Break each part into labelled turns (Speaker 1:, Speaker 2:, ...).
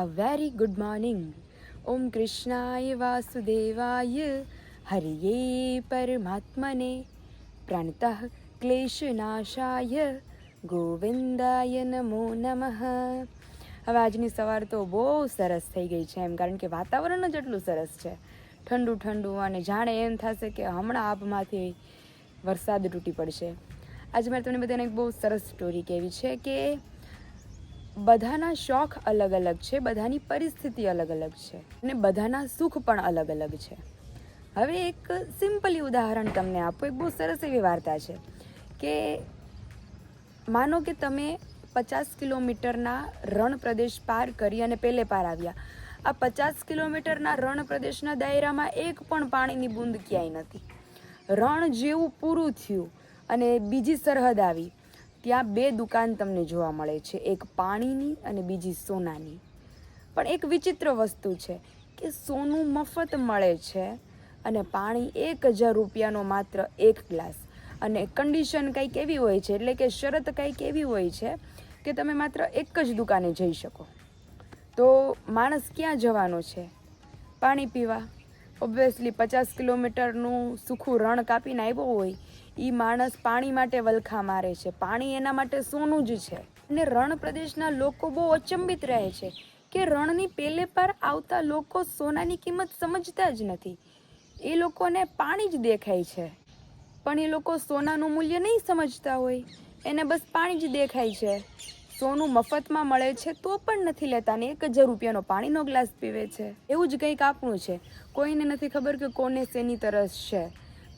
Speaker 1: a very good morning. Om Krishnaya Vasudevaya. Hariye Paramatmane. Pranatah ક્લેશનાશાય ગોવિંદાય નમો નમઃ હવે આજની સવાર તો બહુ સરસ થઈ ગઈ છે એમ, કારણ કે વાતાવરણ જ એટલું સરસ છે. ઠંડુ ઠંડુ અને જાણે એમ થશે કે હમણાં આભમાંથી વરસાદ તૂટી પડશે. આજે મારે તમને બધાને એક બહુ સરસ સ્ટોરી કહેવી છે કે બધાના શોખ અલગ અલગ છે, બધાની પરિસ્થિતિ અલગ અલગ છે અને બધાના સુખ પણ અલગ અલગ છે. હવે એક સિમ્પલી ઉદાહરણ તમને આપું, એક બહુ સરસ એવી વાર્તા છે કે માનો કે તમે પચાસ કિલોમીટરના રણ પ્રદેશ પાર કરી અને પેલે પાર આવ્યા. આ પચાસ કિલોમીટરના રણ પ્રદેશના દાયરામાં એક પણ પાણીની બૂંદ ક્યાંય નથી. રણ જેવું પૂરું થયું અને બીજી સરહદ આવી. ત્યાં બે દુકાન તમને જોવા મળે છે. એક પાણીની અને બીજી સોનાની. પણ એક વિચિત્ર વસ્તુ છે કે સોનું મફત મળે છે અને પાણી એક હજાર રૂપિયાનો માત્ર એક ગ્લાસ. અને કન્ડિશન કંઈક એવી હોય છે, એટલે કે શરત કંઈક એવી હોય છે કે તમે માત્ર એક જ દુકાને જઈ શકો. તો માણસ ક્યાં જવાનો છે? પાણી પીવા. ઓબ્વિયસલી પચાસ કિલોમીટરનું સૂખું રણ કાપીને આવ્યો હોય એ માણસ પાણી માટે વલખા મારે છે. પાણી એના માટે સોનું જ છે. અને રણ પ્રદેશના લોકો બહુ અચંબિત રહે છે કે રણની પેલે પર આવતા લોકો સોનાની કિંમત સમજતા જ નથી. એ લોકોને પાણી જ દેખાય છે. પણ એ લોકો સોનાનું મૂલ્ય નહીં સમજતા હોય. એને બસ પાણી જ દેખાય છે. સોનું મફતમાં મળે છે તો પણ નથી લેતા ને એક હજાર રૂપિયાનો પાણીનો ગ્લાસ પીવે છે. એવું જ કંઈક આપણું છે. કોઈને નથી ખબર કે કોને શેની તરસ છે.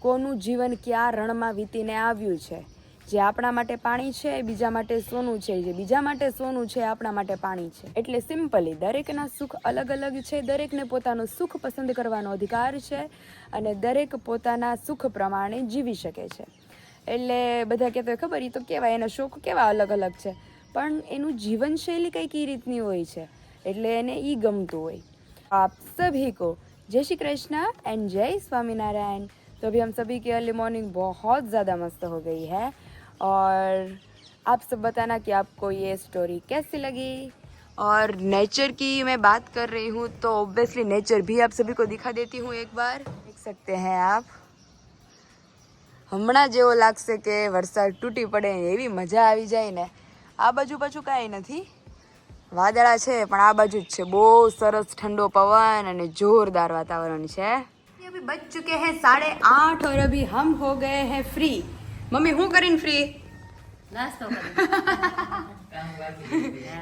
Speaker 1: કોનું જીવન ક્યાં રણમાં વીતીને આવ્યું છે? જે આપણા માટે પાણી છે બીજા માટે સોનું છે. જે બીજા માટે સોનું છે આપણા માટે પાણી છે. એટલે સિમ્પલી દરેકના સુખ અલગ અલગ છે. દરેકને પોતાનું સુખ પસંદ કરવાનો અધિકાર છે અને દરેક પોતાના સુખ પ્રમાણે જીવી શકે છે. એટલે બધા કહેતા ખબર એ તો કેવાય, એના શોખ કેવા અલગ અલગ છે? પણ એનું જીવનશૈલી કંઈક એ રીતની હોય છે. એટલે એને એ ગમતું હોય. આપ સભી કો. જય શ્રી કૃષ્ણ એન્ડ જય સ્વામિનારાયણ. तो अभी हम सभी की अर्ली मॉर्निंग बहुत ज़्यादा मस्त हो गई है और आप सब बताना कि आपको ये स्टोरी कैसी लगी और नेचर की मैं बात कर रही हूँ तो ऑब्वियसली नेचर भी आप सभी को दिखा देती हूँ एक बार देख सकते हैं आप હમણાં જેવો લાગશે કે વરસાદ તૂટી પડે ને એવી મજા આવી જાય ને આ બાજુ પાછું કાંઈ નથી વાદળા છે પણ આ બાજુ જ છે બહુ સરસ ઠંડો પવન અને જોરદાર વાતાવરણ છે અભી બજ ચુકે हैं साढ़े आठ और अभी हम हो गए हैं फ्री મમ્મી હું કરીને ફ્રી
Speaker 2: નાસ્તો કરી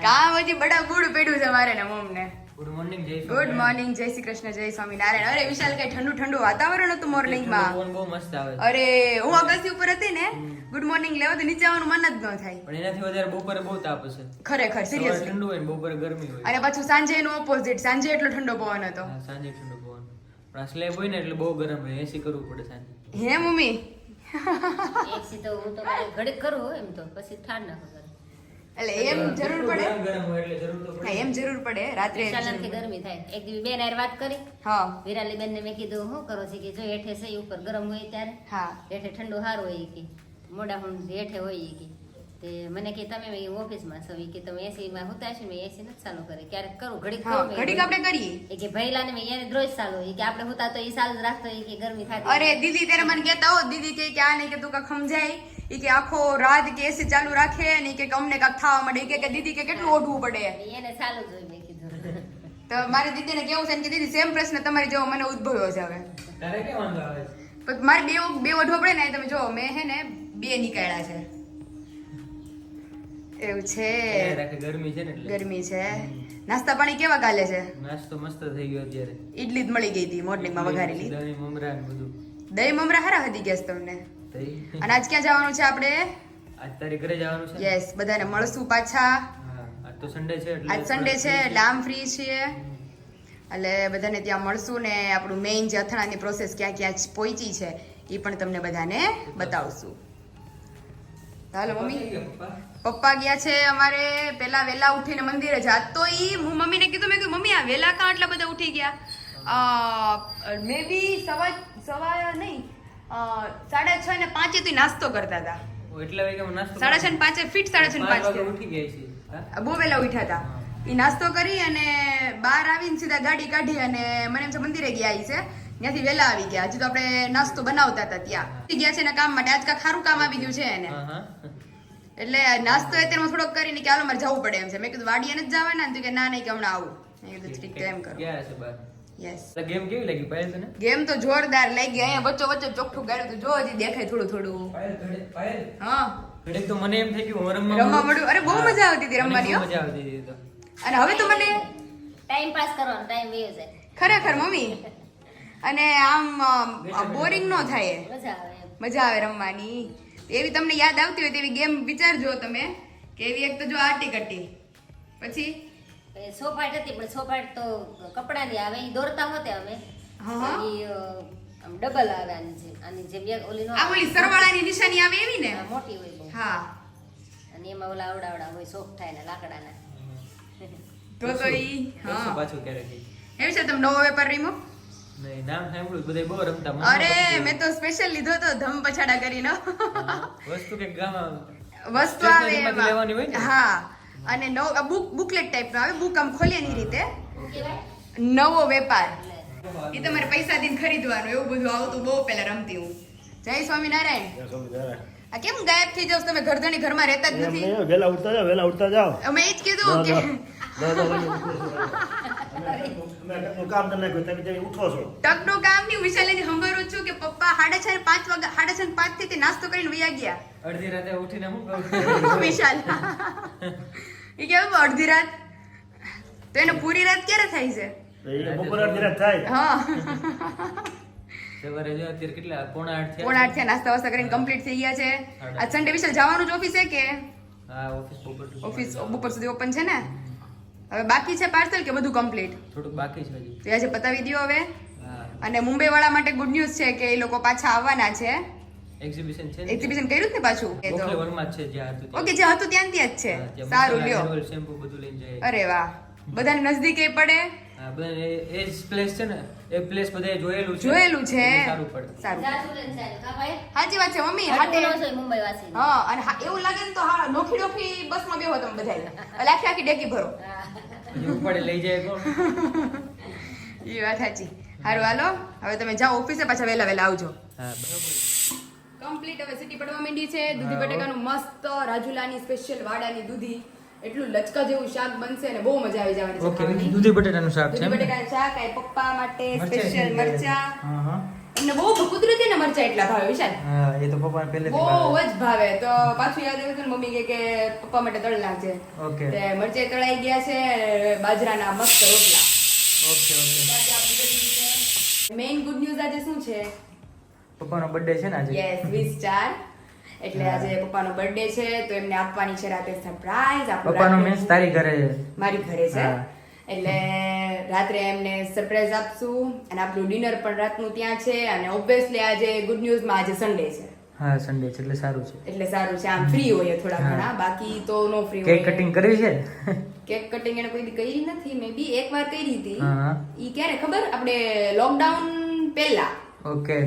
Speaker 1: કામ હજી બડા ગુડ પેડ્યું છે મારે ને મમને
Speaker 3: ગુડ મોર્નિંગ જય
Speaker 1: ગુડ મોર્નિંગ જય શ્રી કૃષ્ણ જય સ્વામિનારાયણ અરે વિશાલ કઈ ઠંડુ ઠંડુ વાતાવરણ હતું મોર્નિંગમાં
Speaker 3: પવન બહુ મસ્ત આવે છે.
Speaker 1: અરે હું અગસ્તી ઉપર હતી ને ગુડ મોર્નિંગ લેવા તો નીચે આવવાનું મન જ ન થાય
Speaker 3: પણ એનાથી વધારે બપોરે બહુ તાપ હશે
Speaker 1: ખરેખર
Speaker 3: સવારે
Speaker 1: સિરિયસલી
Speaker 3: ઠંડુ હોય ને બપોરે ગરમી હોય
Speaker 1: અને પાછું સાંજે એનું ઓપોઝિટ સાંજે એટલો ઠંડો પવન હતો
Speaker 3: હા, સાંજે ઠંડુ પવન પણ સ્લેબ હોય ને એટલે બહુ ગરમ રહે એસી કરવું પડે સાંજે
Speaker 1: હે મમ્મી?
Speaker 2: એસી તો હું તો ઘડીક કરું એમ તો પછી ઠાર ના ખબર.
Speaker 1: એટલે એમ જરૂર પડે?
Speaker 3: ગરમ હોય એટલે જરૂર તો પડે.
Speaker 1: એમ જરૂર પડે રાત્રે
Speaker 2: ચાલનથી ગરમી થાય. એક દિવસ બેન આર વાત કરી.
Speaker 1: હા.
Speaker 2: વિરાલી બેન ને મેં કીધું હું કરો છે? કે જો હેઠે છે ઉપર ગરમ હોય ત્યારે.
Speaker 1: હા.
Speaker 2: હેઠે ઠંડુ હાર હોય કે. મોડા હું હેઠે હોય કે. તે મને કે તમે મેં ઓફિસમાં છો કે તમે એસીમાં હુતા છો મેં એસી નથી ચાલુ કરે. ક્યારેક કરું ઘડીક કરું.
Speaker 1: ઘડીક આપણે કરીએ.
Speaker 2: કે ભૈલા ને મેં એને રોજ ચાલુ કે આપણે હુતા તો એ ચાલુ જ રાખતો કે ગરમી થાય
Speaker 1: અરે દીદી ત્યારે મને કહેતા હો દીદી કે કે આ નહીં કે તું કાંક સમજાય. એ કે આખો રાત કે એસી ચાલુ રાખે ને ઈ કે અમને કાંક થવા માંડે. કે કે દીદી કે કેટલું ઓઢવું પડે?
Speaker 2: એને ચાલુ જ હોય મેં કીધું.
Speaker 1: તો મારી દીદીને કેવું છે? ને કે દીદી સેમ પ્રશ્ન તમારી જેવો મને ઉદ્ભવ્યો છે હવે.
Speaker 3: તારે કે વાંધો આવે
Speaker 1: મારે બે બે ઓઢવો પડે ને તમે જો મેં હે ને બે નીકળ્યા છે. એવું છે.
Speaker 3: ગરમી છે ને
Speaker 1: ગરમી છે. નાસ્તા પાણી કેવા કાલે છે?
Speaker 3: નાસ્તો મસ્ત થઈ ગયો અત્યારે.
Speaker 1: ઈડલી જ મળી ગઈ હતી મોર્નિંગમાં વઘારેલી.
Speaker 3: દહીં મમરા બધું.
Speaker 1: દહીં મમરા હારા હતી ગેસ તમને? અને આજ ક્યાં જવાનું છે આપણે
Speaker 3: આજ તારે ઘરે જવાનું છે
Speaker 1: યસ બધાને મળશું પાછા.
Speaker 3: આજ તો સન્ડે છે એટલે
Speaker 1: આજ સન્ડે છે એટલે આમ ફ્રી છીએ. એટલે બધાને ત્યાં મળશું ને આપણું મેઇન જે અથડાની પ્રોસેસ ક્યાં ક્યાં પહોંચી છે એ પણ તમને બધાને બતાવશું. હાલો મમ્મી.
Speaker 3: પપ્પા?
Speaker 1: ગયા છે અમારે પેલા વેલા ઉઠીને મંદિરે જાત તો ઈ હું મમ્મીને કીધું મેં કીધું મમ્મી આ વેલા કાં એટલા બધા ઉઠી ગયા? મે બી સવા સવા નહીં સાડા છ ને પાંચે તું નાસ્તો કરતા હતા. સાડા છ ને પાંચે ફીટ સાડા છ ને
Speaker 3: પાંચ ઉઠી ગયા
Speaker 1: બહુ વેલા ઉઠ્યા હતા. એ નાસ્તો કરી અને બહાર આવીને સીધા ગાડી કાઢી અને મને એમ છે મંદિરે ગયા ઈ છે. ત્યાંથી વેલા આવી ગયા. હજી તો આપણે નાસ્તો બનાવતા હતા ત્યાં. ગયા છે ને કામ માટે. આજકા ખારું કામ આવી ગયું છે એને. એટલે નાસ્તો અત્યારે હું થોડોક કરીને કે હાલો મારે જવું પડે એમ છે. મેં કીધું વાડીએ નથી જવાના ને તો કે ના નહીં કે હમણાં આવું. મેં કીધું ઠીક છે એમ કરો.
Speaker 3: છે
Speaker 1: યસ
Speaker 3: ગેમ કેવી લાગી? પાયલ તને?
Speaker 1: ગેમ તો જોરદાર લાગી. અહીંયા વચ્ચો વચ્ચે ચોખ્ઠું ગાડ્યું તો જો હજી દેખાય થોડું થોડું.
Speaker 3: પાયલ પાયલ
Speaker 1: હા.
Speaker 3: ઘડીક તો મને એમ થઈ ગયું હું રમવા
Speaker 1: રમવા મળ્યું. અરે, બહુ મજા આવતી હતી રમવાની,
Speaker 3: મજા આવતી હતી તો.
Speaker 1: અને હવે તો મને
Speaker 2: ટાઈમ પાસ કરવાનો ટાઈમ વેવ જાય.
Speaker 1: ખરેખર મમ્મી. અને આમ બોરિંગ ન થાય.
Speaker 2: મજા આવે
Speaker 1: મજા આવે રમવાની. એવી તમને યાદ આવતી હોય તેવી ગેમ વિચારજો તમે કે એવી એક તો જો આટી કટી પછી?
Speaker 2: એ સોફાટ હતી પણ સોફાટ તો કપડાની આવે એ દોરતા હોતે અમે. ડબલ આવે આની જેમ આની જેમ ઓલી નો
Speaker 1: આ ઓલી સરવાળાની નિશાની આવે એવી ને?
Speaker 2: મોટી હોય
Speaker 1: હા.
Speaker 2: અને એમાં ઓલા આવડાવડા હોય સોફ્ટ થાય ને લાકડાના.
Speaker 1: તો તો ઈ હા.
Speaker 3: પાછું ક્યારે
Speaker 1: એમ છે તમે નવો વેપાર રીમો અરે મેં તો સ્પેશિયલ લીધો તો ધમ પછાડા કરીને.
Speaker 3: વસ્તુ કે
Speaker 1: વસ્તુ આવે
Speaker 3: Stationery માંથી લેવાની હોય
Speaker 1: એમાં
Speaker 3: ને?
Speaker 1: હા. અને નવ બુક બુકલેટ ટાઈપ નો આવે બુક આમ ખોલીએ ની રીતે. નવો વેપાર. એ તમારે પૈસા દઈને ખરીદવાનું એવું બધું આવતું બહુ પહેલા રમતી હું. જય સ્વામિનારાયણ. આ કેમ ગાયબ થઈ જાવ તમે? ઘરધણી ઘરમાં રહેતા જ નથી.
Speaker 4: વેલા ઉઠતા જાવ વેલા ઉઠતા જાવ
Speaker 1: અમે એ જ કીધું કે
Speaker 4: ના, ના, ના, અમે ટકનું કામ તમે તમે ઉઠો છો.
Speaker 1: ટકનું કામ છું કે પપ્પા સાડા છ પાંચ વાગ્યા સાડા છ ને પાંચથી નાસ્તો કરીને વયા ગયા.
Speaker 3: અડધી રાતે ઉઠીને શું કરું
Speaker 1: વિશાલ. એ કેવું અડધી રાત? તો એને પૂરી રાત ક્યારે થાય છે?
Speaker 4: બપોર અડધી રાત થાય.
Speaker 1: હા.
Speaker 3: સવારે જો અત્યારે કેટલા પોણા આઠ થયા
Speaker 1: પોણા આઠ થયા નાસ્તા વાસ્તા કરીને કમ્પ્લીટ થઈ ગયા છે. આજ સન્ડે વિશાલ જવાનું જ ઓફિસે કે?
Speaker 3: હા ઓફિસ બપોર સુધી.
Speaker 1: ઓફિસ બપોર સુધી ઓપન છે ને? હવે બાકી છે પાર્સલ કે બધું કમ્પ્લીટ
Speaker 3: થોડુંક બાકી છે હજી.
Speaker 1: તો આજે પતાવી દો હવે. અને મુંબઈ વાળા માટે ગુડ ન્યૂઝ છે કે એ લોકો પાછા આવવાના છે.
Speaker 3: એક્ઝિબિશન છે?
Speaker 1: એક્ઝિબિશન કર્યું ને પાછું? એ તો.
Speaker 3: જ છે જ્યાં હતું
Speaker 1: ઓકે જે હતું ત્યાં ત્યાં જ છે. સારું લ્યો.
Speaker 3: hair બધું લઈને જાય.
Speaker 1: અરે વાહ. બધાને નજદીક એ પડે.
Speaker 3: હા એ જ પ્લેસ છે ને એ પ્લેસ બધાએ જોયેલું છે.
Speaker 1: જોયેલું છે.
Speaker 3: સારું પડે.
Speaker 1: સારું.
Speaker 2: જાજુ લઈને ચાલે. કા ભાઈ?
Speaker 1: સાચી વાત છે મમ્મી. હાટે
Speaker 2: મુંબઈ વાસીને.
Speaker 1: હા અને એવું લાગે ને તો હા નોખી નોખી બસમાં બેહો તમે બધા એટલે આખી આખી ડેકી ભરો.
Speaker 2: હા.
Speaker 3: લઈ જાય કોણ?
Speaker 1: એ વાત સાચી. સારું હાલો. હવે તમે જાઓ ઓફિસે પાછા વહેલા વહેલા આવજો.
Speaker 3: હા બરાબર.
Speaker 1: કમ્પ્લીટ હવે સિટી પડવા માંડી છે. દૂધી બટેકાનું મસ્ત રાજુલાની સ્પેશિયલ વાડાની દૂધી. એટલું લચકા જેવું શાક બનશે અને બહુ મજા આવી જવાની છે
Speaker 3: ઓકે દૂધી બટેટાનું શાક છે
Speaker 1: દૂધી
Speaker 3: એમ?
Speaker 1: શાક આ પપ્પા માટે સ્પેશિયલ મરચા.
Speaker 3: હા હા.
Speaker 1: એમને બહુ કુદરતી ને મરચા એટલા ભાવે વિશાલ.
Speaker 3: હા એ તો પપ્પાને પહેલેથી
Speaker 1: બહુ જ ભાવે. તો પાછું યાદ આવ્યું ને મમ્મી કે કે પપ્પા માટે તળ નાખજે
Speaker 3: ઓકે
Speaker 1: તે મરચે તળાઈ ગયા છે બાજરાના મસ્ત રોટલા.
Speaker 3: Okay okay
Speaker 1: main good news આજે શું છે?
Speaker 3: પપ્પાનો બર્થડે છે ને આજે?
Speaker 1: યસ વીસ ચાર. એટલે આજે પપ્પાનો બર્થડે છે તો એમને આપવાની છે રાતે સરપ્રાઈઝ
Speaker 3: પપ્પાનો મીન્સ તારી ઘરે
Speaker 1: મારી ઘરે છે. એટલે રાત્રે એમને સરપ્રાઈઝ આપશું અને આપણું ડિનર પણ રાતનું ત્યાં છે અને ઓબ્વિયસલી આજે ગુડ ન્યૂઝમાં આજે સન્ડે છે.
Speaker 3: હા સન્ડે છે એટલે સારું છે.
Speaker 1: એટલે સારું છે આમ ફ્રી હોય થોડા ઘણા બાકી તો નો ફ્રી
Speaker 3: કેક કટિંગ કરી છે?
Speaker 1: કેક કટિંગ એને કોઈ કરી નથી મે બી એક વાર કરી હતી. ઈ ક્યારે ખબર? આપણે લોકડાઉન પહેલા.
Speaker 3: ઓકે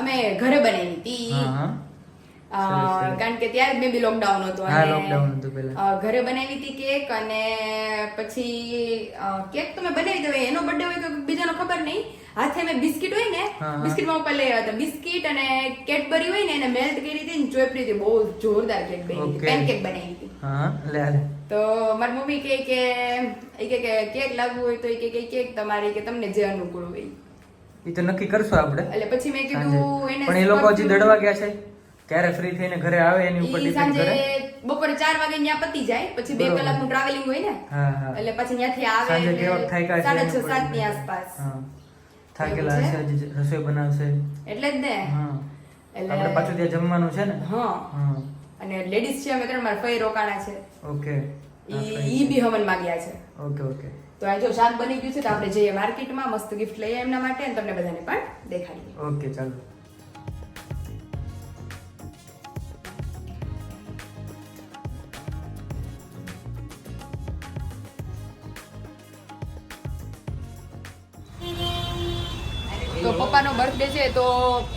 Speaker 1: અમે ઘરે બનાવી હતી. કારણ કે ત્યારે મે બી લોકડાઉન હતું
Speaker 3: હા,
Speaker 1: અને,
Speaker 3: lockdown હતું પહેલા.
Speaker 1: ઘરે બનાવી હતી કેક અને પછી કેક તો મેં બનાવી દઉં એનો બર્થડે હોય કે બીજાનો ખબર નહીં. હાથે મેં બિસ્કિટ હોય ને
Speaker 3: બિસ્કિટમાં
Speaker 1: બિસ્કિટમાં ઉપર લઈ આવ્યા હતા. બિસ્કિટ અને કેડબરી હોય ને એને મેલ્ટ કરી હતી ને ચોપડી હતી. બહુ જોરદાર કેક બની હતી. પેનકેક બનાવી હતી.
Speaker 3: હા લે
Speaker 1: તો મારી મમ્મી કહે કે એ કે કેક લાવવું હોય તો એ કે કેક તમારી કે તમને જે અનુકૂળ હોય.
Speaker 3: એ તો નક્કી કરશું આપણે.
Speaker 1: એટલે પછી મેં કીધું એને
Speaker 3: પણ એ લોકો હજી દડવા ગયા છે? ક્યારે ફ્રી થઈને ઘરે આવે એની ઉપર ડિપેન્ડ કરે?
Speaker 1: બપોરે 4 વાગે ન્યા પતી જાય પછી
Speaker 3: 2
Speaker 1: કલાકનું ટ્રાવેલિંગ હોય ને એટલે પછી ત્યાંથી આવે
Speaker 3: સાંજે
Speaker 1: સાડા
Speaker 3: એની
Speaker 1: છ
Speaker 3: ઉપર સાતની
Speaker 1: આસપાસ
Speaker 3: થાકેલા હશે રસોઈ બનાવશે.
Speaker 1: એટલે જ ને. એટલે
Speaker 3: આપણે પાછું ત્યાં જમવાનું છે ને?
Speaker 1: હા. અને લેડીઝ છે અમે ત્રણ મારા ફઈ રોકાણા છે.
Speaker 3: ઓકે.
Speaker 1: ઈ ઈ બી હવન માંગ્યા છે.
Speaker 3: Okay okay.
Speaker 1: તો આ જો શાક બની ગયું છે તો આપણે જઈએ માર્કેટમાં મસ્ત ગિફ્ટ લઈએ એમના માટે અને તમને બધાને પણ દેખાડીએ.
Speaker 3: ઓકે ચાલો.
Speaker 1: તો પપ્પાનો બર્થડે છે તો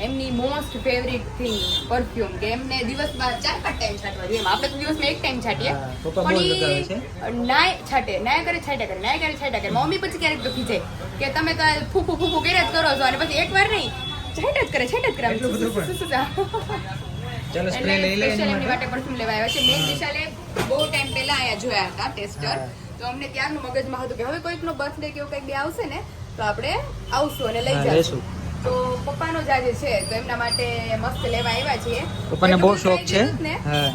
Speaker 1: એમની મોસ્ટ ફેવરિટ થિંગ પરફ્યુમ કે એમને દિવસમાં ચાર પાંચ ટાઈમ છાંટવા જોઈએ. આપણે તો દિવસમાં એક ટાઈમ છાંટીએ. પણ નાય છાંટે નાય કરે છાંટા કરે નાય કરે છાંટા કરે. મમ્મી પછી ક્યારેક તો ખીચે કે તમે તો આ ફૂફું ફૂફુ કર્યા જ કરો છો અને પછી એકવાર નહીં છાંટ જ કરે છાંટ જ કરે.
Speaker 3: ચાલો સ્પ્રે લઈ લે એની માટે.
Speaker 1: માટે પરફ્યુમ લેવા આવ્યા છે. મેં વિશાલે બહુ ટાઈમ પહેલા અહીંયા જોયા હતા ટેસ્ટર તો અમને ત્યારનું મગજમાં હતું કે હવે કોઈકનો બર્થડે કે એવું કંઈક બી આવશે ને તો આપણે આવશું અને લઈ જઈશું. તો પપ્પાનો જ આજે છે તો એમના માટે મસ્ત લેવા આવ્યા છીએ.
Speaker 3: પપ્પાને બહુ શોખ છે.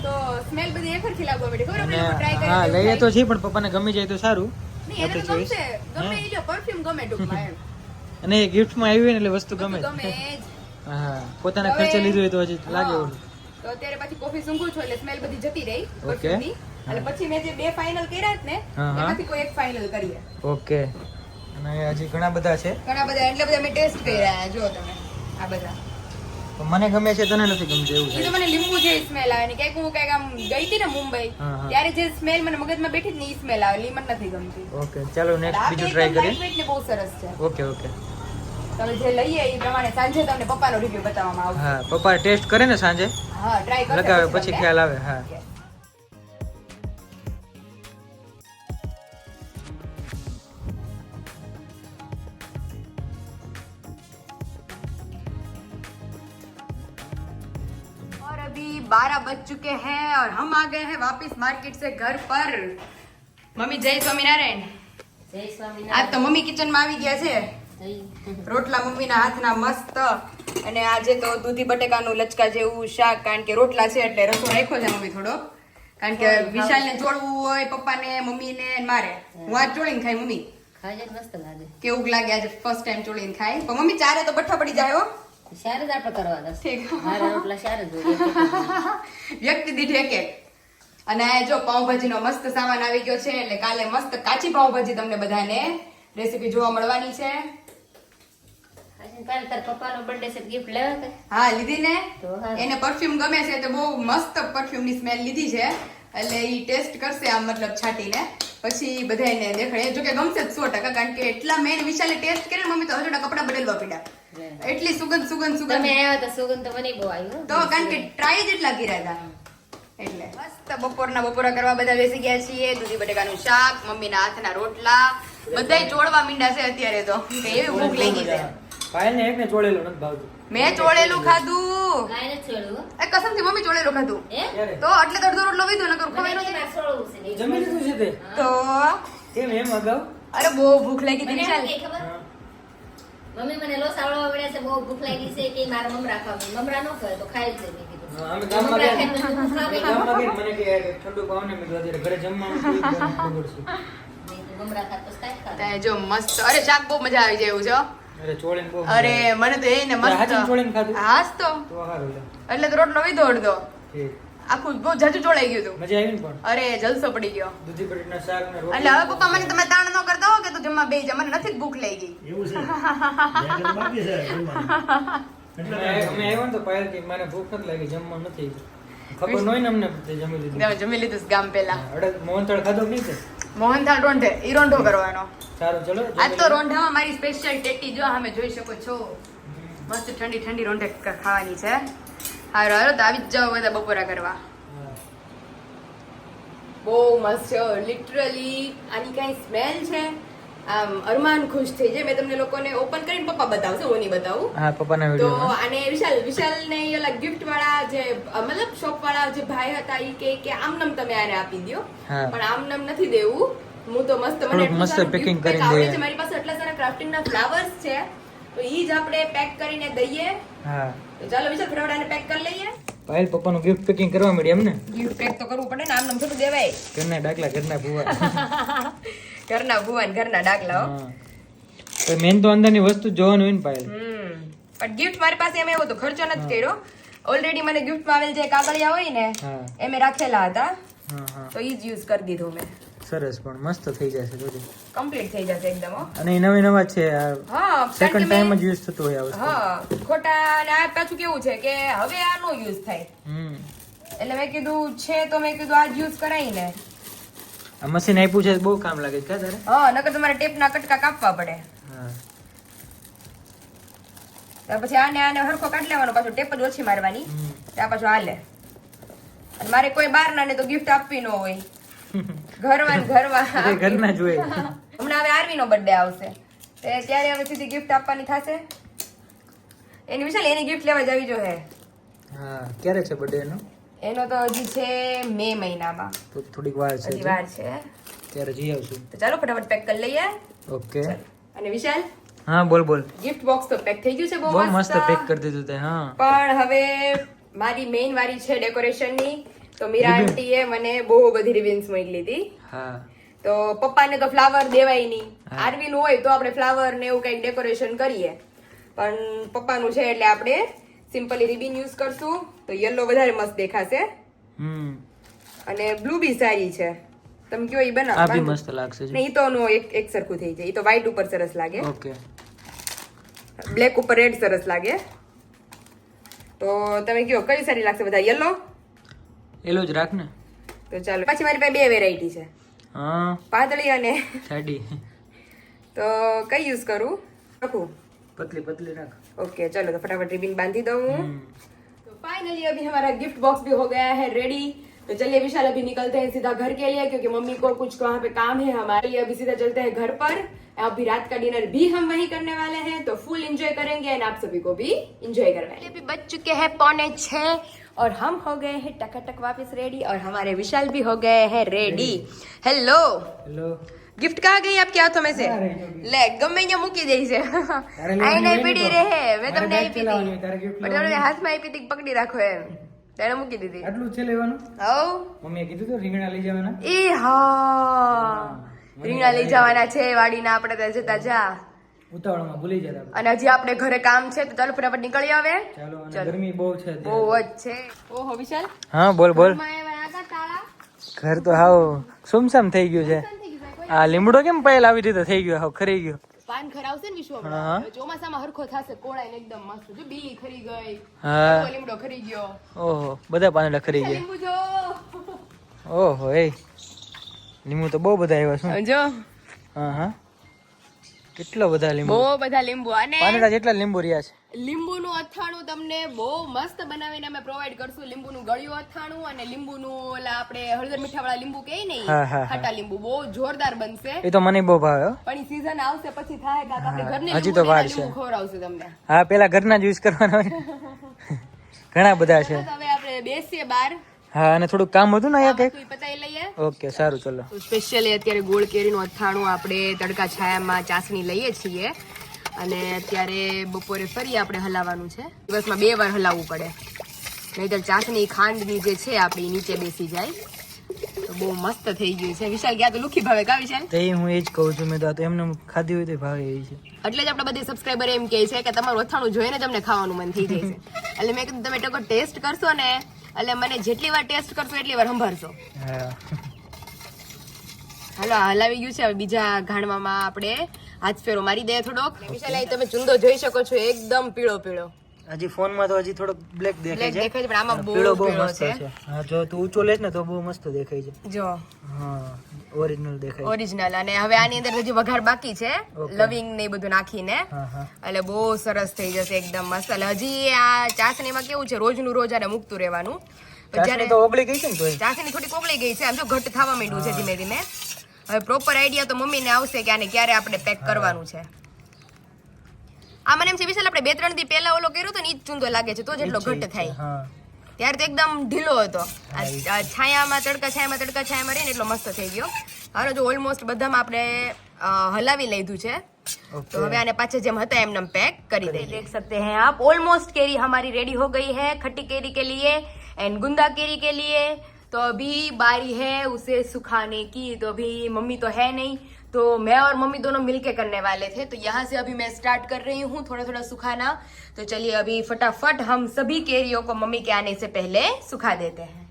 Speaker 1: તો સ્મેલ બધી એકરખી લાગવા માંડી. ખબર આપણે ટ્રાય
Speaker 3: હા લઈએ તો છીએ પણ પપ્પાને ગમી જાય તો સારું.
Speaker 1: નહીં એને. ગમશે. ગમે એ જો પરફ્યુમ ગમે ટૂંકમાં એમ.
Speaker 3: અને ગિફ્ટમાં આવી હોય ને એટલે વસ્તુ ગમે
Speaker 1: ગમે
Speaker 3: હા પોતાના ખર્ચે લીધું હોય તો હજી લાગે ઓલું.
Speaker 1: તો અત્યારે પછી કોફી સૂંઘું છું એટલે સ્મેલ બધી જતી રહી ઓકે. અને પછી મેં જે બે ફાઇનલ કર્યા ને. એમાંથી કોઈ એક ફાઇનલ કરીએ.
Speaker 3: ઓકે અને હજી ઘણા બધા છે.
Speaker 1: ઘણા બધા એટલે બધા મેં ટેસ્ટ કર્યા જો તમે આ બધા.
Speaker 3: મને ગમે છે તને નથી ગમતું એવું છે?
Speaker 1: મને લીંબુ જે સ્મેલ આવે ને ક્યાંક હું ક્યાંક આમ ગઈ હતી ને મુંબઈ. ત્યારે જે સ્મેલ મને મગજમાં બેઠી ની સ્મેલ આવે લીમન નથી ગમતી.
Speaker 3: ઓકે ચાલો નેક્સ્ટ બીજું ટ્રાય કરીએ.
Speaker 1: ને બહુ સરસ છે.
Speaker 3: Okay okay.
Speaker 1: તમે જે લઈએ એ પ્રમાણે સાંજે તમને પપ્પાનો રિવ્યુ બતાવવામાં આવશે.
Speaker 3: હા પપ્પા ટેસ્ટ કરે ને સાંજે?
Speaker 1: હા ટ્રાય કરે
Speaker 3: લગાવે પછી ખ્યાલ આવે હા.
Speaker 1: बारह बज चुके हैं और हम आ गए हैं वापस मार्केट से घर पर મમ્મી જય સ્વામિનારાયણ
Speaker 2: જય
Speaker 1: આજ
Speaker 2: સ્વામિનારાયણ
Speaker 1: તો મમ્મી કિચનમાં આવી ગયા છે
Speaker 2: જય.
Speaker 1: રોટલા મમ્મીના હાથના મસ્ત અને આજે તો દૂધી બટેકાનું લચકા જેવું શાક કારણ કે રોટલા છે એટલે રસો રાખ્યો છે મમ્મી થોડો કારણ કે વિશાલને ચોળવું હોય પપ્પાને મમ્મીને અને મારે હું આજ ચોળીને ખાઈ મમ્મી
Speaker 2: ખાઈ જાય મસ્ત લાગે
Speaker 1: કેવું લાગે આજે ફર્સ્ટ ટાઈમ ચોળીને ખાય પણ મમ્મી ચારે તો બઠ્ઠા પડી જાય હો
Speaker 2: શાર જ આપણે કરવાના
Speaker 1: ઠીક.
Speaker 2: મારા રોટલા શાર જ.
Speaker 1: વ્યક્તિ દીઠ એક એક. અને જો પાઉંભાજીનો મસ્ત સામાન આવી ગયો છે એટલે કાલે મસ્ત કાચી પાઉંભાજી તમને બધાને રેસીપી જોવા મળવાની છે? હા લીધી ને? એને પરફ્યુમ ગમે છે તો બહુ મસ્ત પરફ્યુમની સ્મેલ લીધી છે. એટલે ઈ ટેસ્ટ કરશે આમ મતલબ છાંટીને. પછી બધાને દેખાડે. જો કે ગમશે જ સો ટકા કારણ કે એટલા મેન વિશાલે ટેસ્ટ કર્યો મમ્મી તો હજુ કપડા બદલવા પડ્યા. એટલી સુગંધ સુગંધ સુગંધ.
Speaker 2: તમે આવ્યા તો સુગંધ તો મને બહુ આવ્યો
Speaker 1: તો કારણ કે ટ્રાય જ એટલા કર્યા હતા. એટલે મસ્ત બપોરના બપોરા કરવા બધા બેસી ગયા છીએ દૂધી બટેકાનું શાક મમ્મીના હાથના રોટલા બધાય ચોળવા મીંડા છે અત્યારે તો. એવી ભૂખ લાગી છે.
Speaker 3: ચોળેલું નથી ભાવતું.
Speaker 1: મેં ચોળેલું ખાધું.
Speaker 2: કાંઈ નથી છોડ્યું
Speaker 1: એ કસમથી મમ્મી ચોળેલું ખાધું. તો એટલે તો અડધો રોટલો વીધો નકર ખવાય
Speaker 2: છોડવું છે
Speaker 3: જમી લીધું છે તે?
Speaker 1: તો?
Speaker 3: કેમ એમ અગાઉ?
Speaker 1: અરે બહુ ભૂખ લાગી હતી
Speaker 2: ખબર? મમ્મી મને લોસાવડવા મળ્યા છે બહુ ભૂખ લાગી છે કે મારા મમરા ખાવા મમરા ન ખાય તો ખાઈ છે મેં કીધું.
Speaker 3: અમે ગામમાં ગયા મને કે ઠંડુ પાવ ને મેં કીધું ઘરે જમવાનું
Speaker 2: મમરા ખાત કાંઈ
Speaker 1: જો મસ્ત અરે શાક બહુ મજા આવી જાય એવું છે
Speaker 3: અરે ચોળીને બહુ
Speaker 1: અરે મને તો એ ને મસ્ત? હાસ તો. એટલે તો રોટલો વીધો અડધો. આખું બહુ જાજુ ચોળાઈ ગયું હતું
Speaker 3: મજા આવી ને પણ.
Speaker 1: અરે જલસો પડી ગયો.
Speaker 3: દૂધી બટેટાના શાક
Speaker 1: એટલે હવે પપ્પા મને તમે તાણ જમવા બે મને નથી ભૂખ ભૂખ ગઈ
Speaker 4: એવું છે. બાકી છે
Speaker 3: અમે અમે આવ્યા તો પાયલ કે મને ભૂખ નથી લાગી જમવાનું નથી. ખબર નોય ને અમને જમી લીધું.
Speaker 1: જમી લીધું ગામ પેલા
Speaker 3: મોહનથાળ ખાધો નહીં છે
Speaker 1: મોહનથાળ રોંઢે ઈ રોંઢો કરવાનો.
Speaker 3: સારું ચલો
Speaker 1: આજ તો રોંઢામાં મારી સ્પેશિયલ ટેટી જો અમે જોઈ શકો છો. મસ્ત ઠંડી ઠંડી રોંઢે ખાવાની છે. હારો હારો તો આવી જ જાઓ બધા બપોરા કરવા. બહુ મસ્ત છે લિટરલી આની કાંઈ સ્મેલ છે? આમ અરમાન ખુશ થઈ જાય. મેં તમને લોકોને ઓપન કરીને પપ્પા બતાવશે હું નહીં બતાવું.
Speaker 3: હા પપ્પાના
Speaker 1: તો
Speaker 3: વીડિયો
Speaker 1: આને વિશાલ વિશાલ ને ઓલા ગિફ્ટ વાળા જે મતલબ શોપ વાળા જે ભાઈ હતા ઈ કે કે આમ નમ તમે આને આપી દયો. પણ આમ નમ નથી દેવું. હું તો મસ્ત મને
Speaker 3: મસ્ત પેકિંગ
Speaker 1: આવડે છે. મારી પાસે એટલા સારા ક્રાફ્ટિંગ ના ફ્લાવર્સ છે. તો ઈ જ આપણે પેક કરીને દઈએ.
Speaker 3: હા.
Speaker 1: તો ચાલો વિશાલ ફટાફટ પેક કરી લઈએ.
Speaker 3: પાયલ પપ્પાનું ગિફ્ટ પેકિંગ કરવા મળી એમ ને
Speaker 1: ગિફ્ટ પેક તો કરવું પડે ને આમ નમ થોડું દેવાય.
Speaker 3: ઘરના ડાકલા ઘરના ભૂવા.
Speaker 1: ઘરના ભુવન ઘરના ડાકલા હો.
Speaker 3: તો મેન તો અંદરની વસ્તુ જોવાનું હોય ને પાયલ
Speaker 1: પણ ગિફ્ટ મારી પાસે એમ એવો તો ખર્ચો નથી કર્યો. ઓલરેડી મને ગિફ્ટમાં આવેલ જે કાગળિયા હોય ને એ મેં રાખેલા હતા. તો ઈ જ યુઝ કરી દીધો મેં.
Speaker 3: સરસ પણ મસ્ત થઈ જશે બધું.
Speaker 1: કમ્પ્લીટ થઈ જશે એકદમ.
Speaker 3: અને એ નવી નવા છે
Speaker 1: હા
Speaker 3: સેકન્ડ ટાઈમ જ યુઝ થતું હોય આ વસ્તુ.
Speaker 1: હા ખોટા અને આ પાછું કેવું છે કે હવે આ નો યુઝ થાય.
Speaker 3: હમ.
Speaker 1: એટલે મેં કીધું છે તો મેં કીધું આ યુઝ કરાય ને.
Speaker 3: આ મશીન આપ્યું છે બહુ કામ લાગે છે તારે?
Speaker 1: હા નકર તમારે ટેપના કટકા કાપવા પડે.
Speaker 3: હા.
Speaker 1: ત્યાર પછી આને આને હરખો કાઢી લેવાનો પાછો ટેપ જ ઓછી મારવાની. ત્યાં પાછું હાલે. અને મારે કોઈ બાર ના ને તો ગિફ્ટ આપવી ન હોય. ઘરવાન ને ઘરમાં
Speaker 3: ઘરના જોઈએ
Speaker 1: હમણાં હવે આરવી નો બર્થડે આવશે. તે ત્યારે હવે સીધી ગિફ્ટ આપવાની થશે. એની વિશાલ એની ગિફ્ટ લેવા જવી જોઈએ
Speaker 3: હા. ક્યારે છે બર્થડે એનો
Speaker 1: એનો તો હજી છે મે મહિનામાં.
Speaker 3: તો થોડીક વાર છે
Speaker 1: હજી વાર છે.
Speaker 3: ત્યારે જઈ આવશું.
Speaker 1: તો ચાલો ફટાફટ પેક કરી લઈએ.
Speaker 3: ઓકે.
Speaker 1: અને વિશાલ?
Speaker 3: હા બોલ બોલ.
Speaker 1: ગિફ્ટ બોક્સ તો પેક થઈ ગયું છે
Speaker 3: બહુ મસ્ત. પેક કરી દીધું તે હા.
Speaker 1: પણ હવે મારી મેઇન વારી છે ડેકોરેશનની તો મીરા. આંટીએ મને બહુ બધી રિબિન્સ મોકલી હતી.
Speaker 3: હા.
Speaker 1: તો પપ્પાને તો ફ્લાવર દેવાય નહીં. આરવીનું નું હોય તો આપણે ફ્લાવર ને એવું કંઈક ડેકોરેશન કરીએ. પણ પપ્પાનું છે એટલે આપણે સિમ્પલી રિબિન યુઝ કરશું. તો યલો વધારે મસ્ત દેખાશે. અને બ્લુ બી સારી છે. તમે કયો ઈ
Speaker 3: આ બી મસ્ત લાગશે
Speaker 1: ને ઈ તો નો એક એક સરખું થઈ જાય. એ તો વ્હાઈટ ઉપર સરસ લાગે.
Speaker 3: ઓકે.
Speaker 1: બ્લેક ઉપર રેડ સરસ લાગે. તો તમે કયો કઈ સારી લાગશે બધા? યલો
Speaker 3: એલો જ રાખ ને.
Speaker 1: તો ચાલો. પછી મારી પાસે બે વેરાયટી છે.
Speaker 3: હા.
Speaker 1: પાતળી અને
Speaker 3: સાડી.
Speaker 1: તો કઈ યુઝ કરું? રાખું.
Speaker 3: पतली पतली रख।
Speaker 1: ओके चलो तो फटाफट रिबिन बांधी दो हूँ।
Speaker 3: हम्म।
Speaker 1: तो फाइनली अभी हमारा गिफ्ट बॉक्स भी हो गया है रेडी तो चलिए विशाल अभी निकलते हैं सीधा घर के लिए क्योंकि मम्मी को कुछ वहाँ पे काम है हमारे लिए। अभी सीधा चलते हैं घर पर। अभी रात का डिनर भी हम वही करने वाले हैं। तो फुल एंजॉय करेंगे एंड आप सभी को भी एंजॉय करवाएँगे। अभी बच चुके हैं पौने छः और हम हो गए हैं टकाटक वापस रेडी और हमारे विशाल भी हो गए हैं रेडी हेलो
Speaker 3: हेलो
Speaker 1: ગિફ્ટ कहाँ ગઈ આપ ક્યાં તમે છે લે ગમે અહીંયા મૂકી દે છે આઈ નહીં પડી રહે મેં તમને આપી હતી પણ તમને હાથમાં આપી હતી પકડી રાખો એમ તેણે મૂકી દીધી
Speaker 3: આટલું છે લેવાનું
Speaker 1: હવ
Speaker 3: મમ્મીએ કીધું તો રીંગણા લઈ જવાના
Speaker 1: એ હા રીંગણા લઈ જવાના છે વાડીના આપણે ત્યાં જતા જા
Speaker 3: ઉતાવળમાં ભૂલી જતા
Speaker 1: અને હજી આપણે ઘરે કામ છે તો ચાલો ફટાફટ નીકળી આવે.
Speaker 3: ચાલો ગરમી બહુ છે
Speaker 1: બહુ જ છે. ઓહો વિશાલ?
Speaker 3: હા બોલ બોલ. ઘર તો હાવ સુમસામ થઈ ગયું છે. આ લીમડો કેમ પહેલા આવી રીતે થઈ ગયો? હાવ ખરી ગયો.
Speaker 1: પાન ખરાવશે ને વિશ્વ. ચોમાસામાં હરખો થશે કોળાઈ ને એકદમ મસ્ત. જો બીલી ખરી ગઈ.
Speaker 3: હા.
Speaker 1: લીમડો ખરી ગયો.
Speaker 3: ઓહો બધા પાંદડા ખરી ગયા. ઓહો એ. લીંબુ તો બહુ બધા આવ્યા શું
Speaker 1: જો.
Speaker 3: હા હા. કેટલા બધા લીંબુ?
Speaker 1: બહુ બધા લીંબુ અને
Speaker 3: પાંદડા જેટલા લીંબુ રહ્યા છે?
Speaker 1: લીંબુનું અથાણું તમને બહુ મસ્ત બનાવીને અમે પ્રોવાઈડ કરશું. લીંબુનું ગળ્યું અથાણું અને લીંબુનું ઓલા આપણે હળદર મીઠા વાળા લીંબુ કે ને. ખાટા લીંબુ. બહુ જોરદાર બનશે.
Speaker 3: એ તો મને બહુ ભાવે
Speaker 1: પણ સીઝન આવશે પછી થાય કે આપણે ઘરની
Speaker 3: હજી તો વાર છે.
Speaker 1: ખવડાવશું તમને.
Speaker 3: હા પેલા ઘરના જ યુઝ કરવાના હોય ઘણા બધા છે.
Speaker 1: હવે આપણે બેસીએ બાર
Speaker 3: હા અને થોડું કામ હતું ને અહીંયા કંઈક?
Speaker 1: પતાવી લઈએ.
Speaker 3: ઓકે સારું ચલો.
Speaker 1: સ્પેશિયલી અત્યારે ગોળ કેરીનું અથાણું આપણે તડકા છાયામાં ચાસણી લઈએ છીએ. અને અત્યારે બપોરે ફરી આપણે હલાવવાનું છે. દિવસમાં બે વાર હલાવવું પડે. નહીતર ચાસણી ખાંડની જે છે આપણી નીચે બેસી જાય. તો બહુ મસ્ત થઈ ગયું છે. વિશાલ ગયા તો લુખી ભાવે કા વિશાલ?
Speaker 3: તે એ હું એ જ કહું છું મેં તો તો એમને ખાધી હોય તો ભાવે એવી છે.
Speaker 1: એટલે જ આપણે બધી સબસ્ક્રાઈબર એમ કહે છે કે તમારું અથાણું જોઈને જ અમને ખાવાનું મન થઈ જાય છે. એટલે મેં કીધું તમે ટકો ટેસ્ટ કરશો ને એટલે મને જેટલી વાર ટેસ્ટ કરશો એટલી વાર સંભાળશો. હાલો હલાવી ગયું છે. હવે બીજા ઘાણવામાં આપણે હાથ ફેરો મારી દે થોડોક. વિશાલ તમે ચુંદો જોઈ શકો છો. એકદમ પીળો પીળો
Speaker 3: હજી ફોનમાં તો હજી થોડો બ્લેક દેખાય છે.
Speaker 1: દેખાય છે પણ આમાં બહુ
Speaker 3: બહુ મસ્ત
Speaker 1: છે.
Speaker 3: હા જો તું ઊંચો લેશ ને તો બહુ મસ્ત દેખાય છે.
Speaker 1: જો.
Speaker 3: હા ઓરિજિનલ દેખાય
Speaker 1: ઓરિજિનલ અને હવે આની અંદર હજી વઘાર બાકી છે લવિંગ ને બધું નાખીને. એટલે બહુ સરસ થઈ જશે એકદમ મસ્ત. એટલે હજી આ ચાસણીમાં કેવું છે રોજનું રોજ આને મૂકતું રહેવાનું.
Speaker 3: ચાસણી તો ઓગળી ગઈ છે ને
Speaker 1: ચાસણી થોડી ઓગળી ગઈ છે આમ તો ઘટ થવા માંડ્યું છે ધીમે ધીમે. હવે પ્રોપર આઈડિયા તો મમ્મીને આવશે કે આને ક્યારે આપણે પેક કરવાનું છે. આ મને એમ છે વિશાલ આપણે બે ત્રણ દી પહેલા ઓલો કર્યો હતો ને ઈ જ ચૂંદો લાગે છે તો જ એટલો ઘટ થાય
Speaker 3: હા
Speaker 1: ત્યારે તો એકદમ ઢીલો હતો આ આ છાયામાં તડકા છાયામાં તડકા છાયામાં રહીને એટલો મસ્ત થઈ ગયો હવે જો ઓલમોસ્ટ બધામાં આપણે અ, હલાવી લીધું છે तो हमें आने पाछे जम हता एम नम पैक करी दे देख सकते हैं आप ऑलमोस्ट केरी हमारी रेडी हो गई है खट्टी केरी के लिए एंड गुंदा केरी के लिए तो अभी बारी है उसे सुखाने की तो अभी मम्मी तो है नहीं तो मैं और मम्मी दोनों मिलके करने वाले थे तो यहाँ से अभी मैं स्टार्ट कर रही हूँ थोड़ा थोड़ा सुखाना तो चलिए अभी फटाफट हम सभी केरियों को मम्मी के आने से पहले सुखा देते हैं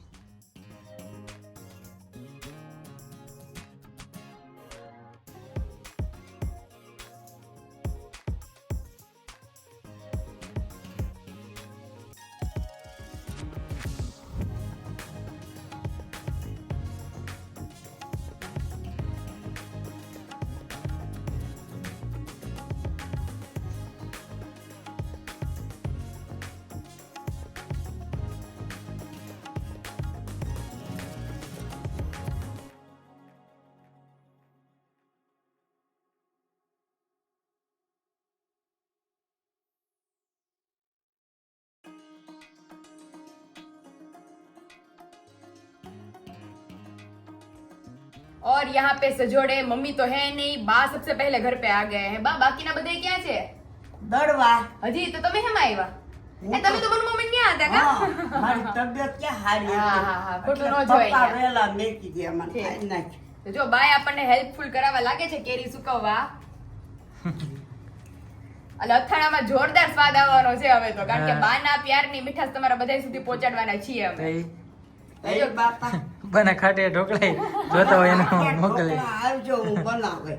Speaker 1: और यहाँ पे सजोड़े मम्मी तो है नहीं बा सबसे पहले घर पे आ गए हैं बा બાકીના બધા ક્યાં છે
Speaker 5: દડવા
Speaker 1: હજી તો તમે હેમ આવ્યા એ તમે તો મને મમ્મી ન્યા હતા કા
Speaker 5: હા, મારી તબિયત ક્યાં હારી
Speaker 1: હા,
Speaker 5: હતી?
Speaker 1: હા, હા, ખોટું ન
Speaker 5: એટલે
Speaker 1: જોવાય
Speaker 5: પપ્પા
Speaker 1: યાર.
Speaker 5: વહેલા મેકી દે મને
Speaker 1: ઠીક.
Speaker 5: ખાઈ નાખ.
Speaker 1: તો જો બાય આપણને હેલ્પફુલ કરાવવા લાગે છે કેરી સુકવવા એટલે અથાણામાં જોરદાર સ્વાદ આવવાનો છે હવે તો કારણ કે
Speaker 3: હા.
Speaker 1: બાના પ્યારની મીઠાશ તમારા બધા સુધી પહોંચાડવાના છીએ
Speaker 3: તો
Speaker 1: અમે
Speaker 3: ઈ
Speaker 5: એ બાપા
Speaker 3: બના ખાટે ઢોકળાઈ જોતા હોય એનો મોકલે
Speaker 5: આવજો હું બનાવે.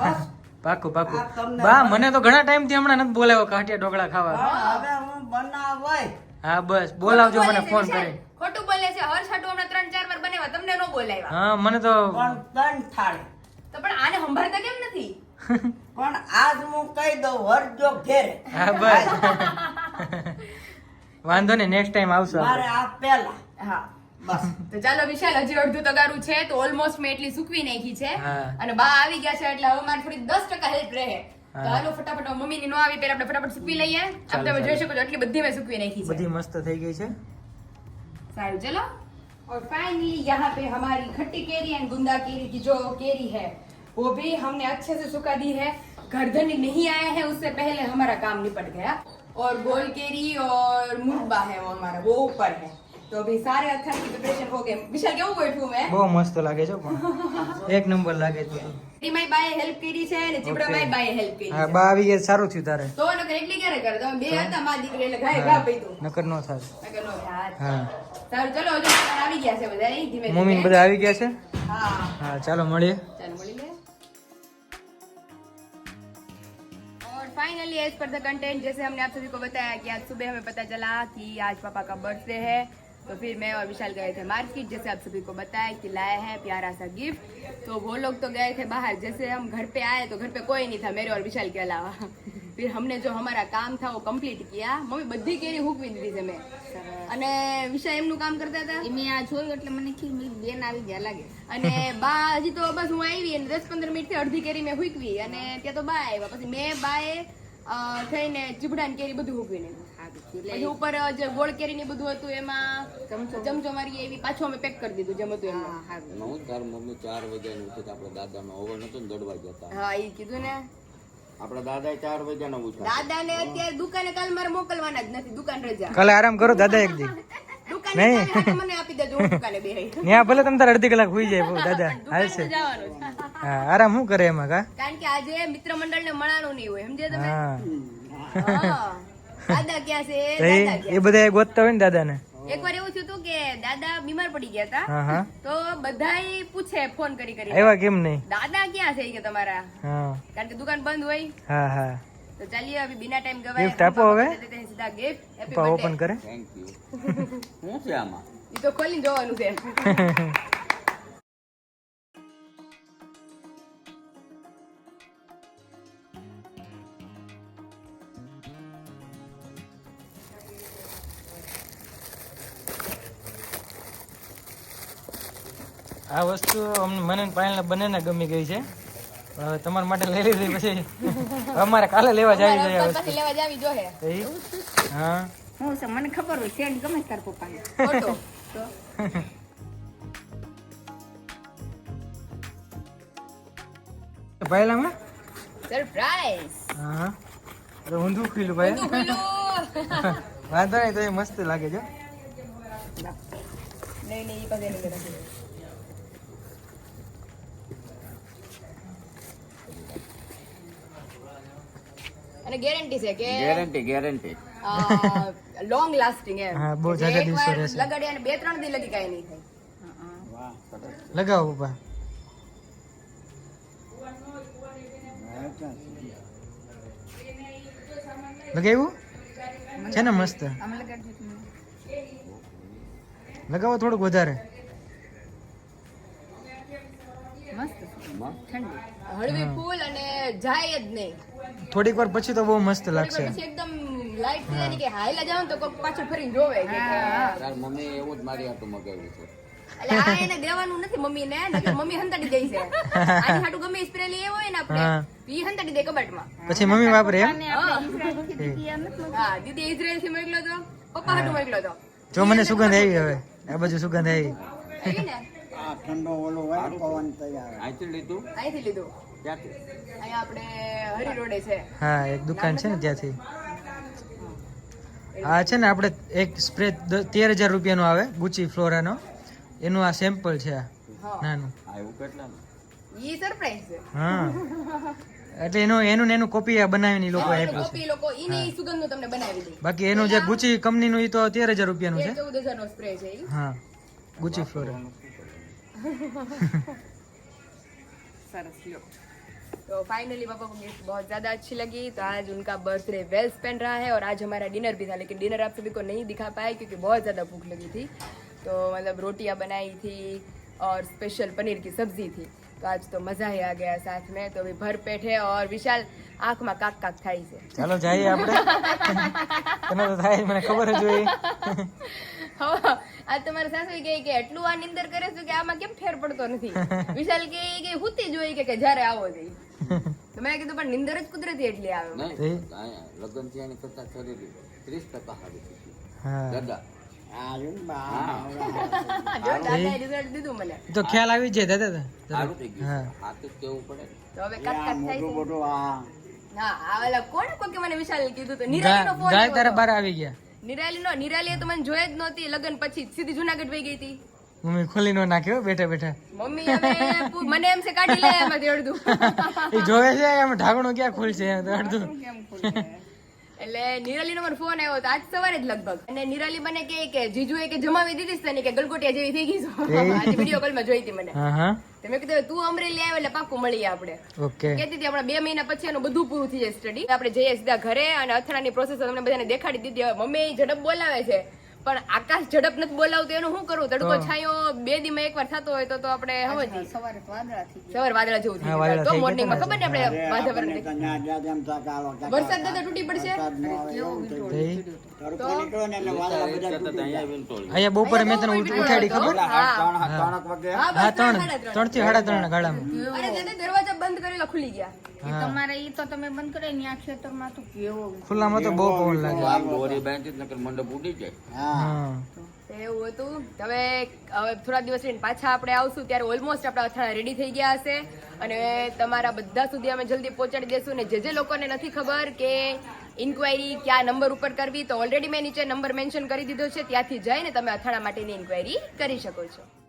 Speaker 5: બસ.
Speaker 3: પાકું પાકું. બા મને તો ઘણા ટાઈમથી હમણાં નથી બોલાવ્યો કાઠિયા ઢોકળા ખાવા.
Speaker 5: હા, હવે હું બનાવાય.
Speaker 3: હા બસ. બોલાવજો મને ફોન કરે
Speaker 1: ખોટું બોલે છે. હર હાટુ હમણાં ત્રણ ચાર વાર બનેવા તમને ન બોલાવ્યા.
Speaker 3: હા મને તો
Speaker 5: પણ ત્રણ થાળે.
Speaker 1: તો પણ આને સંભાળતા કેમ નથી?
Speaker 5: પણ આજ હું કહી દઉં વરજો ઘેરે.
Speaker 3: હા બસ. વાંધો ને નેક્સ્ટ ટાઈમ આવશો
Speaker 5: મારે આ પહેલા.
Speaker 1: હા.
Speaker 5: બસ
Speaker 1: તો ચાલો વિશાલ હજી અડધું તગારું છે તો ઓલમોસ્ટ મેં એટલી સૂકવી નાખી છે
Speaker 3: હા.
Speaker 1: અને બા આવી ગયા છે એટલે હવે મારે થોડી દસ ટકા હેલ્પ રહે તો
Speaker 3: હા.
Speaker 1: હાલો ફટાફટ મમ્મી ની નો આવી પેલા આપણે ફટાફટ સૂકવી લઈએ આમ
Speaker 3: ચાલો,
Speaker 1: તમે જોઈ
Speaker 3: ચાલો.
Speaker 1: શકો છો એટલી બધી મેં સૂકવી નાખી છે
Speaker 3: બધી મસ્ત થઈ ગઈ છે
Speaker 1: सारू चलो और फाइनली यहाँ पे हमारी खट्टी केरी एंड गुंदा केरी की जो केरी है वो भी हमने अच्छे से सुखा दी है गर्दन नहीं आया है उससे पहले हमारा काम निपट गया और गोल केरी और मुरबा है वो हमारा वो ऊपर है तो भाई सारे अच्छा की प्रिपरेशन हो કે विशाल કેવું ગોઠવું મેં
Speaker 3: બહુ મસ્ત લાગે છે પણ. એક નંબર લાગે છે.
Speaker 1: ટીમાઈ બાય હેલ્પ કરી છે અને ચીપડા બાય બાય હેલ્પ કરી
Speaker 3: હા બા આવી ગયા સારું થયું તારે.
Speaker 1: તો નકર એકલી ક્યારે કર? તો બે હતા માં દીકરી એટલે ગાય ગા પઈ દો
Speaker 3: નકર નો થાત.
Speaker 1: નકર નો
Speaker 3: હા.
Speaker 1: સારું ચલો હજુ આવી ગયા છે બધા ધીમે
Speaker 3: મમ્મી બધા આવી ગયા છે?
Speaker 1: હા.
Speaker 3: હા ચાલો મળીએ.
Speaker 1: ચાલો મળીએ finally as per the content जैसे हमने आप सभी को बताया कि आज सुबह हमें पता चला कि आज पापा का बर्थडे है तो फिर मैं और विशाल गए थे मार्केट जैसे आप सभी को बताया कि लाए हैं प्यारा सा गिफ्ट तो वो लोग तो गए थे बाहर जैसे हम घर पे आए तो घर पे कोई नहीं था मेरे और विशाल के अलावा फिर हमने जो हमारा काम था वो कंप्लीट किया मम्मी બધી કેરી હુકવી દીધી છે મેં અને વિશાલ એમનું કામ કરતા હતા
Speaker 2: એ મેં આ જોયું એટલે મને ખીર મેં કીધું બેન આવી ગયા લાગે
Speaker 1: અને બા હજી તો બસ હું આવી અને દસ પંદર મિનિટ થી અડધી કેરી મેં હુકવી અને ત્યાં તો બા આવ્યા પછી મેં બાએ અ, થઈને ચીબડાની કેરી બધું હુકવી નાખ્યું
Speaker 2: સારું
Speaker 1: પછી ઉપર જે ગોળ કેરી ને બધું હતું એમાં ચમચો. મારી એવી પાછું અમે પેક કરી દીધું જેમ હતું એમ
Speaker 6: હું તાર મમ્મી ચાર વાગ્યાનું ઉઠી આપણે દાદાનો ઓવન હતો ને દોડવા જતા
Speaker 1: હા એ કીધું ને.
Speaker 6: આપણા દાદા ચાર વાગ્યાનો ઉઠ્યા
Speaker 1: દાદા ને અત્યારે દુકાને કાલ મારે મોકલવાના જ નથી દુકાન રજા.
Speaker 3: કાલે આરામ કરો દાદા એક દી.
Speaker 1: દુકાને મને આપી દેજો હું દુકાને બેહી.
Speaker 3: ત્યાં ભલે તમે તારે અડધી કલાક હોઈ જાય દાદા હાલશે
Speaker 1: છે.
Speaker 3: હા આરામ શું કરે એમાં કા?
Speaker 1: કારણ કે આજે મિત્ર મંડળ ને મળવાનું નહીં હોય સમજે તમે?
Speaker 3: હા.
Speaker 1: દાદા ક્યાં છે?
Speaker 3: એ
Speaker 1: દાદા ક્યાં
Speaker 3: એ બધા ગોતતા હોય ને દાદાને?
Speaker 1: એકવાર એવું થયું હતું કે દાદા બીમાર પડી ગયા હતા.
Speaker 3: હા હા.
Speaker 1: તો બધાય પૂછે ફોન કરી કરી
Speaker 3: આવ્યા કેમ નહીં?
Speaker 1: દાદા ક્યાં છે કે તમારા?
Speaker 3: હા.
Speaker 1: કારણ કે દુકાન બંધ હોય.
Speaker 3: હા હા.
Speaker 1: તો ચાલીએ હવે બિના ટાઈમ ગવાય.
Speaker 3: Gift આપો હવે.
Speaker 1: સીધા ગિફ્ટ હેપી
Speaker 3: પપ્પા ઓપન કરે.
Speaker 6: થેન્ક યુ શું છે આમાં?
Speaker 1: ઈ તો ખોલીને જોવાનું છે.
Speaker 3: આ વસ્તુ અમને મને ને પાયલને બંનેને ગમી ગઈ છે. તમારા માટે લઈ લીધી પછી અમારે કાલે લેવા જાવી જોઈએ આ વસ્તુ.
Speaker 1: પછી લેવા જાવી જોહે
Speaker 3: હા.
Speaker 2: હું. છે મને ખબર હોય સેન્ટ ગમે તાર પપ્પાને?
Speaker 1: ફોટો.
Speaker 3: પાયલામાં?
Speaker 1: સરપ્રાઈઝ
Speaker 3: હા. હા અરે ઊંધું ખીલું ભાઈ.
Speaker 1: તું
Speaker 3: વાંધો નહીં તો એ મસ્ત લાગે છે
Speaker 1: નહીં નહીં એ પાસે અને ગેરંટી છે કે
Speaker 6: ગેરંટી ગેરંટી
Speaker 1: લોંગ લાસ્ટિંગ એમ.
Speaker 3: હા, બહુ જાજા દિવસો રહેશે.
Speaker 1: લગાડ્યા અને બે ત્રણ દી લગી કાઈ નહીં થાય.
Speaker 3: લગાવો પપ્પા લગાવ્યું? છે ને મસ્ત? લગાવો થોડુંક વધારે.
Speaker 2: મસ્ત. ઠંડી.
Speaker 1: હળવી ફૂલ અને જાય જ નહીં.
Speaker 3: થોડીક વાર પછી તો બહુ મસ્ત લાગશે.
Speaker 1: એકદમ લાઈટ થઈ કે હાઈલા જાવ તો કોક પાછળ ફરીને જોવે કે કે-
Speaker 6: તાર મમ્મી એવું જ મારી હાટું મગાવ્યું છે.
Speaker 1: એટલે આ એને દેવાનું નથી મમ્મી નકર મમ્મી હંતાડી દે છે. આની હાટુ ગમે સ્પ્રે લઈ આવ્યો ને આપણે ઈ હંતાડી દે કબાટમાં.
Speaker 3: પછી મમ્મી વાપરે એમ?
Speaker 1: હા દીદી ઇઝરાયલથી તો. પપ્પા હાટુ મોકલ્યો તો.
Speaker 3: જો મને સુગંધ આવી હવે. આ બાજુ સુગંધ આવી.
Speaker 1: આવી ને?
Speaker 6: આ
Speaker 5: ઠંડો ઓલો હોય પવન તૈયાર.
Speaker 6: અહીંથી લીધું.
Speaker 1: અહીંથી લીધું.
Speaker 3: હા એક દુકાન છે ને ત્યાંથી. આ છે ને આપણે એક સ્પ્રે તેર હજાર રૂપિયાનો આવે ગુચી ફ્લોરાનો. એનું આ સેમ્પલ છે નાનું. હા. એટલે એનું એનું એનું કોપી બનાવીને લોકો આપ્યું
Speaker 1: કોપી લોકો ઈને
Speaker 3: બાકી એનું જે ગુચી કંપનીનું એ તો તેર હજાર રૂપિયાનું છે. હા. Gucci Flora.
Speaker 1: સરસ લ્યો. तो फाइनली पापा को गिफ्ट बहुत ज़्यादा अच्छी लगी तो आज उनका बर्थडे वेल स्पेंड रहा है और आज हमारा डिनर भी था लेकिन डिनर आप सभी को नहीं दिखा पाए क्योंकि बहुत ज़्यादा भूख लगी थी तो मतलब रोटियां बनाई थी और स्पेशल पनीर की सब्जी थी तो आज तो मज़ा ही आ गया साथ में तो अभी भर पेट है और विशाल आँख में काक काक थाई से
Speaker 3: ચાલો જઈએ આપણે તને તો થાય જ, મને ખબર જ હોય
Speaker 1: હા, આ તમારા સાસુ કહે કે એટલું આ નિંદર કરે છે કે આમાં કેમ ફેર પડતો નથી વિશાલ કે કે હુતી જ હોય કે કે જ્યારે આવો જઈ તો મેં કીધું પણ નિંદર જ કુદરતી એટલી આવે.
Speaker 6: લગ્ન થયા એની કરતા શરીર ત્રીસ ટકા સારું દાદા.
Speaker 5: ને
Speaker 3: તો ખ્યાલ આવી
Speaker 6: સારું થઈ ગયું.
Speaker 3: હા.
Speaker 6: કેવું પડે
Speaker 1: તો હવે કાક કાક થાય
Speaker 5: મોટું આ
Speaker 1: હા. આ ઓલા કોણ કોઈ મને વિશાલ કીધું તો
Speaker 3: ગા-
Speaker 1: નિરાલીનો ફોન
Speaker 3: ગાય તારા બાર આવી ગયા.
Speaker 1: નિરાલીનો નિરાલીએ તો મને જોઈ જ નહોતી. લગન પછી સીધી જુનાગઢ વહી ગઈ હતી.
Speaker 3: મમ્મી ખોલી નો નાખ્યો બેઠા બેઠા.
Speaker 1: મમ્મી હવે મને એમ છે કાઢી લે એમાંથી અડધું.
Speaker 3: એ જોવે છે એમ ઢાંકણું ક્યાં ખોલશે અડધું.
Speaker 1: એટલે નિરાલી નો ફોન આવ્યો હતો આજ સવારે જ લગભગ. અને નિરાલી મને કહે કે એ કે જમાવી દીધી છે તને કે ગલગોટિયા જેવી થઈ ગઈ છો. આજે વીડિયો કોલમાં જોઈ હતી મને.
Speaker 3: હા હા.
Speaker 1: તો મેં કીધું તું અમરેલી આવે એટલે પાકું મળીએ આપણે.
Speaker 3: ઓકે.
Speaker 1: કહેતી હતી આપણે બે મહિના પછી એનું બધું પૂરું થઈ જાય સ્ટડી આપણે જઈએ સીધા ઘરે અને અથડાની પ્રોસેસ તમને બધાને દેખાડી દીધી. હવે મમ્મી ઝડપ બોલાવે છે. પણ આકાશ ઝડપ નથી બોલાવતું એનું શું કરવું? તડકો છાયો બે દીમાં એકવાર થતો હોય તો તો આપણે હવે
Speaker 2: સવારે વાદળા સવારે
Speaker 1: સવાર વાદળા જેવું થઈ તો
Speaker 3: મોર્નિંગમાં
Speaker 1: ખબર ને આપણે વાતાવરણ વરસાદ તો તૂટી પડશે.
Speaker 6: અહીંયા
Speaker 3: બપોરે મેં તને ઉઠાડી ખબર?
Speaker 1: હા.
Speaker 5: ત્રણ
Speaker 3: ત્રણથી
Speaker 1: સાડા ત્રણ
Speaker 3: ગાળામાં.
Speaker 1: દરવાજા બંધ કરેલા ખુલી ગયા.
Speaker 2: તમારે ઈ તો તમે બંધ કરે ને આ ખેતરમાં તો કેવો
Speaker 3: ખુલ્લામાં તો બહુ પવન લાગે.
Speaker 6: આમ દોરી બાંધી જ નકર મંડપ ઉડી જાય.
Speaker 5: હા.
Speaker 3: હા.
Speaker 1: એવું હતું હવે હવે થોડા દિવસ રહીને પાછા આપણે આવશું ત્યારે ઓલમોસ્ટ આપણા અથાણા રેડી થઈ ગયા હશે. અને તમારા બધા સુધી અમે જલ્દી પહોંચાડી દેશું. ને જે જે લોકોને નથી ખબર કે ઇન્ક્વાયરી કયા નંબર ઉપર કરવી? તો ઓલરેડી મેં નીચે નંબર મેન્શન કરી દીધો છે. ત્યાંથી જઈને તમે અથાણા માટેની ઇન્ક્વાયરી કરી શકો છો.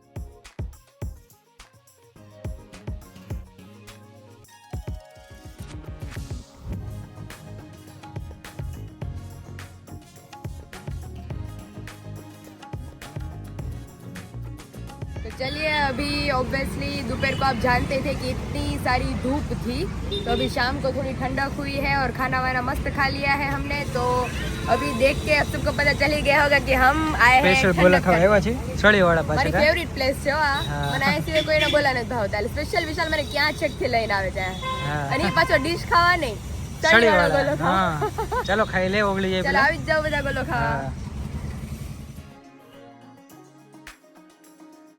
Speaker 1: अभी ऑब्वियसली दोपहर को आप जानते थे कि इतनी सारी धूप थी तो अभी शाम को थोड़ी ठंडक हुई है और खाना वाना मस्त खा लिया है हमने तो अभी देख के अब सबको पता चल ही गया होगा कि हम आए हैं
Speaker 3: સ્પેશિયલ ગોલા
Speaker 1: ठंडक
Speaker 3: ખાવા
Speaker 1: करने।
Speaker 3: આવ્યા છે સળી વાળા
Speaker 1: મારી
Speaker 3: પાસે
Speaker 1: ફેવરિટ પ્લેસ છે હો આ
Speaker 3: હા.
Speaker 1: મને આ સિવાય કોઈને બોલા નથી ભાવતા એટલે સ્પેશિયલ વિશાલ મને ક્યાં છેક થી લઈને આવે છે
Speaker 3: હા.
Speaker 1: અને એ પાછો ડીશ ખાવા નહીં
Speaker 3: સળી
Speaker 1: સળી વાળો ગોલો
Speaker 3: વાળા
Speaker 1: ખાવા
Speaker 3: હા ચાલો ખાઈ લે ઓગળી જાય
Speaker 1: ચાલો
Speaker 3: પેલા
Speaker 1: આવી જ જાઓ બધા ગોલો ખાવા
Speaker 3: હા